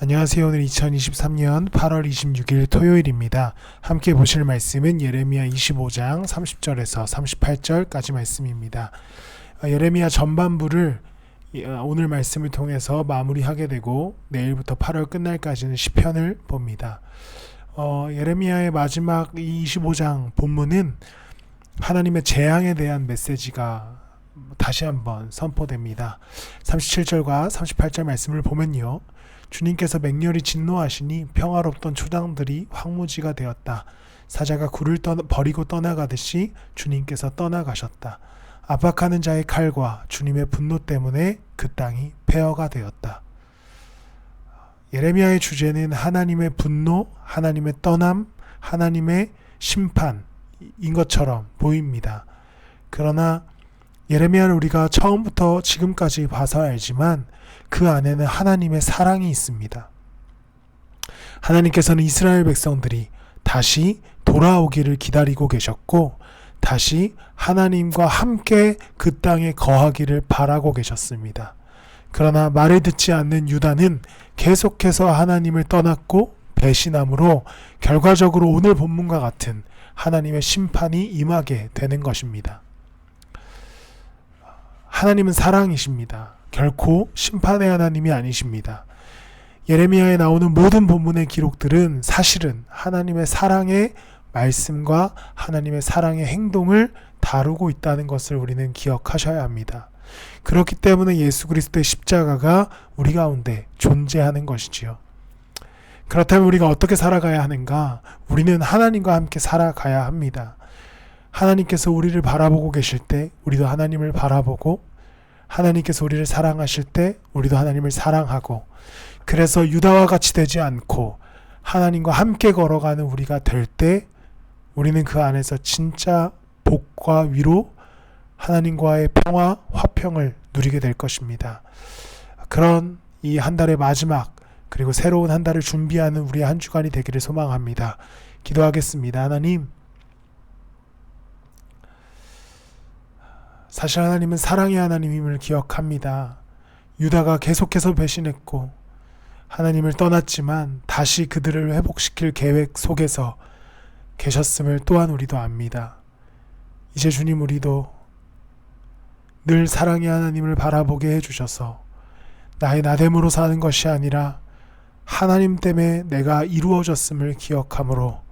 안녕하세요. 오늘 2023년 8월 26일 토요일입니다. 함께 보실 말씀은 예레미야 25장 30절에서 38절까지 말씀입니다. 아, 예레미야 전반부를 이- 아, 오늘 말씀을 통해서 마무리하게 되고 내일부터 8월 끝날까지는 시편을 봅니다. 어, 예레미야의 마지막 이 25장 본문은 하나님의 재앙에 대한 메시지가 다시 한번 선포됩니다. 37절과 38절 말씀을 보면요. 주님께서 맹렬히 진노하시니 평화롭던 초장들이 황무지가 되었다. 사자가 굴을 떠, 버리고 떠나가듯이 주님께서 떠나가셨다. 압박하는 자의 칼과 주님의 분노 때문에 그 땅이 폐허가 되었다. 예레미야의 주제는 하나님의 분노, 하나님의 떠남, 하나님의 심판인 것처럼 보입니다. 그러나 예레미야를 우리가 처음부터 지금까지 봐서 알지만 그 안에는 하나님의 사랑이 있습니다. 하나님께서는 이스라엘 백성들이 다시 돌아오기를 기다리고 계셨고, 다시 하나님과 함께 그 땅에 거하기를 바라고 계셨습니다. 그러나 말을 듣지 않는 유다는 계속해서 하나님을 떠났고 배신함으로 결과적으로 오늘 본문과 같은 하나님의 심판이 임하게 되는 것입니다. 하나님은 사랑이십니다. 결코 심판의 하나님이 아니십니다. 예레미야에 나오는 모든 본문의 기록들은 사실은 하나님의 사랑의 말씀과 하나님의 사랑의 행동을 다루고 있다는 것을 우리는 기억하셔야 합니다. 그렇기 때문에 예수 그리스도의 십자가가 우리 가운데 존재하는 것이지요. 그렇다면 우리가 어떻게 살아가야 하는가? 우리는 하나님과 함께 살아가야 합니다. 하나님께서 우리를 바라보고 계실 때 우리도 하나님을 바라보고 하나님께서 우리를 사랑하실 때 우리도 하나님을 사랑하고 그래서 유다와 같이 되지 않고 하나님과 함께 걸어가는 우리가 될 때 우리는 그 안에서 진짜 복과 위로 하나님과의 평화, 화평을 누리게 될 것입니다. 그런 이 한 달의 마지막 그리고 새로운 한 달을 준비하는 우리의 한 주간이 되기를 소망합니다. 기도하겠습니다. 하나님 사실 하나님은 사랑의 하나님임을 기억합니다. 유다가 계속해서 배신했고 하나님을 떠났지만 다시 그들을 회복시킬 계획 속에서 계셨음을 또한 우리도 압니다. 이제 주님 우리도 늘 사랑의 하나님을 바라보게 해주셔서 나의 나됨으로 사는 것이 아니라 하나님 때문에 내가 이루어졌음을 기억함으로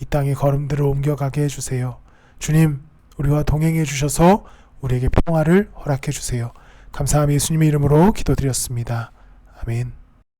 이 땅의 걸음들을 옮겨가게 해주세요. 주님, 우리와 동행해 주셔서 우리에게 평화를 허락해 주세요. 감사함 예수님의 이름으로 기도드렸습니다. 아멘.